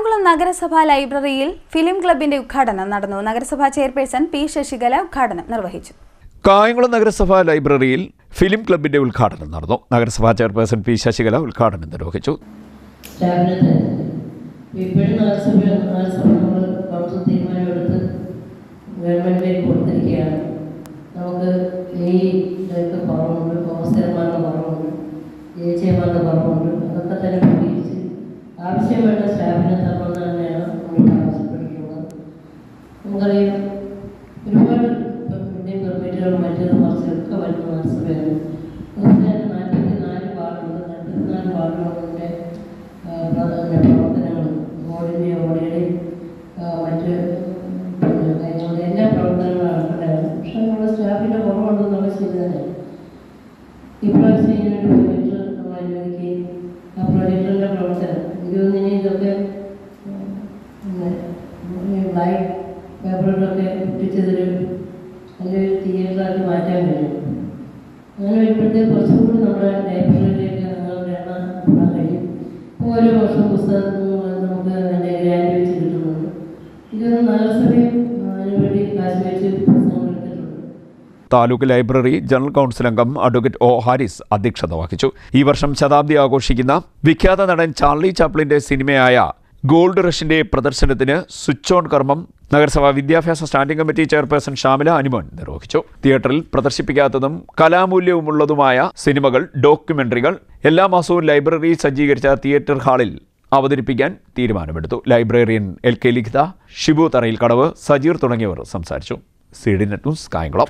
കായംകുളം നഗരസഭാ ലൈബ്രറിയിൽ ഫിലിം ക്ലബിന്റെ ഉദ്ഘാടനം നടന്നു. നഗരസഭാ ചെയർപേഴ്സൺ പി ശശികല ഉദ്ഘാടനം നിർവഹിച്ചു. കായംകുളം നഗരസഭാ ലൈബ്രറിയിൽ ഫിലിം ക്ലബിന്റെ ഉദ്ഘാടനം നടന്നു. നഗരസഭാ ചെയർപേഴ്സൺ പി ശശികല ഉദ്ഘാടനം നിർവഹിച്ചു. നാല് പ്രവർത്തനങ്ങളും പ്രവർത്തനങ്ങൾ ഓടിന്റെ മറ്റ് കാര്യങ്ങളുടെ എല്ലാ പ്രവർത്തനങ്ങളും നടക്കേണ്ടതാണ്. പക്ഷെ നമ്മുടെ സ്റ്റാഫിന്റെ കുറവുണ്ടെന്നുള്ള ശരി തന്നെ ഇപ്രാവശ്യം ഒരു പ്രൊജക്ട് നമ്മൾ അനുവദിക്കുകയും ആ പ്രൊജക്ടിന്റെ പ്രവർത്തനം ഇരുപതിന് ഇതൊക്കെ ബ്ലാക്ക് പേപ്പറുകളൊക്കെ ഒട്ടിച്ചതൊരു നല്ലൊരു തിയേറ്ററാക്കി മാറ്റാൻ കഴിയും. അങ്ങനെ വരുമ്പോഴത്തേക്ക് കുറച്ചും കൂടി നമ്മുടെ ഓരോ വർഷം പുസ്തകങ്ങൾ നമുക്ക് അതിന്റെ ഗ്രാൻഡ് വെച്ച് കിട്ടുന്നുണ്ട്. ഇതൊന്നും നഗരസഭയും അതിനുവേണ്ടി താലൂക്ക് ലൈബ്രറി ജനറൽ കൗൺസിൽ അംഗം അഡ്വക്കേറ്റ് ഒ ഹാരിസ് അധ്യക്ഷത വഹിച്ചു. ഈ വർഷം ശതാബ്ദി ആഘോഷിക്കുന്ന വിഖ്യാത നടൻ ചാർലി ചാപ്ലിന്റെ സിനിമയായ ഗോൾഡ് റഷിന്റെ പ്രദർശനത്തിന് സ്വിച്ച് ഓൺ കർമ്മം നഗരസഭാ വിദ്യാഭ്യാസ standing committee chairperson Shamila Anumon നിർവഹിച്ചു. തിയേറ്ററിൽ പ്രദർശിപ്പിക്കാത്തതും കലാമൂല്യവുമുള്ളതുമായ സിനിമകൾ ഡോക്യുമെന്ററികൾ എല്ലാ മാസവും ലൈബ്രറി സജ്ജീകരിച്ച തിയേറ്റർ ഹാളിൽ അവതരിപ്പിക്കാൻ തീരുമാനമെടുത്തു. Librarian L K Likhitha Shibu Tharayil കടവ് സജീർ തുടങ്ങിയവർ സംസാരിച്ചു. C D net news Kayamkulam.